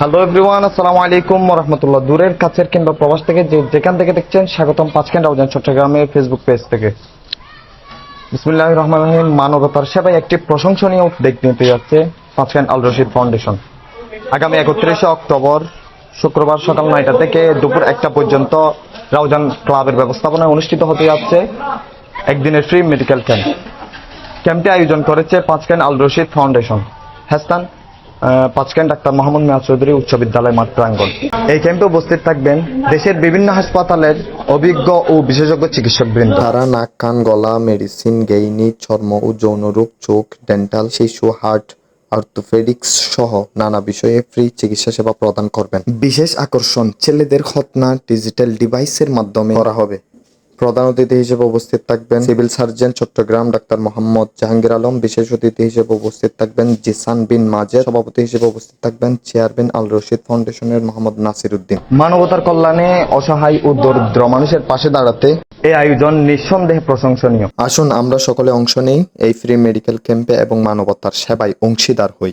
Hello everyone আসসালামু আলাইকুম রহমতুল্লাহ। দূরের, কাছের কিংবা প্রবাস থেকে যে যেখান থেকে দেখছেন, স্বাগতম পাঁচকেন রাউজান চট্টগ্রামের ফেসবুক পেজ থেকে। বিসমুল্লাহ রহমান রহিম, মানবতার সেবায় একটি প্রশংসনীয় উদ্যোগ নিতে যাচ্ছে পাঁচকেন আল রশিদ ফাউন্ডেশন আগামী একত্রিশে অক্টোবর, শুক্রবার সকাল নয়টা থেকে দুপুর একটা পর্যন্ত রাউজান ক্লাবের ব্যবস্থাপনায় অনুষ্ঠিত হতে যাচ্ছে একদিনের ফ্রি মেডিকেল ক্যাম্প ক্যাম্পটি আয়োজন করেছে পাঁচকেন আল রশিদ ফাউন্ডেশন হ্যাস্তান পাঁচকেন ডাক্তার মোহাম্মদ মিয়া চৌধুরী উচ্চ বিদ্যালয় মাঠ প্রাঙ্গণ। এই ক্যাম্পে উপস্থিত থাকবেন দেশের বিভিন্ন হাসপাতালের অভিজ্ঞ ও বিশেষজ্ঞ চিকিৎসক বৃন্দ তারা নাক, কান, গলা, মেডিসিন, গেইনি, চর্ম ও যৌন রোগ, চোখ, ডেন্টাল, শিশু, হার্ট, অর্থোপেডিক্স সহ নানা বিষয়ে ফ্রি চিকিৎসা সেবা প্রদান করবেন। বিশেষ আকর্ষণ, ছেলেদের খতনা ডিজিটাল ডিভাইসের মাধ্যমে করা হবে। প্রধান অতিথি হিসেবে উপস্থিত থাকবেন civil surgeon Chattogram doctor Mohammad Jahangir Alam. বিশেষ অতিথি হিসেবে উপস্থিত থাকবেন জিসান বিন মাজেদ। সভাপতি হিসেবে উপস্থিত থাকবেন চেয়ারম্যান আল রশিদ ফাউন্ডেশনের মোহাম্মদ নাসির উদ্দিন। মানবতার কল্যাণে অসহায় ও দরিদ্র মানুষের পাশে দাঁড়াতে এই আয়োজন নিঃসন্দেহে প্রশংসনীয়। আসুন আমরা সকলে অংশ নেই। এই ফ্রি মেডিকেল ক্যাম্পে এবং মানবতার সেবায় অংশীদার হই।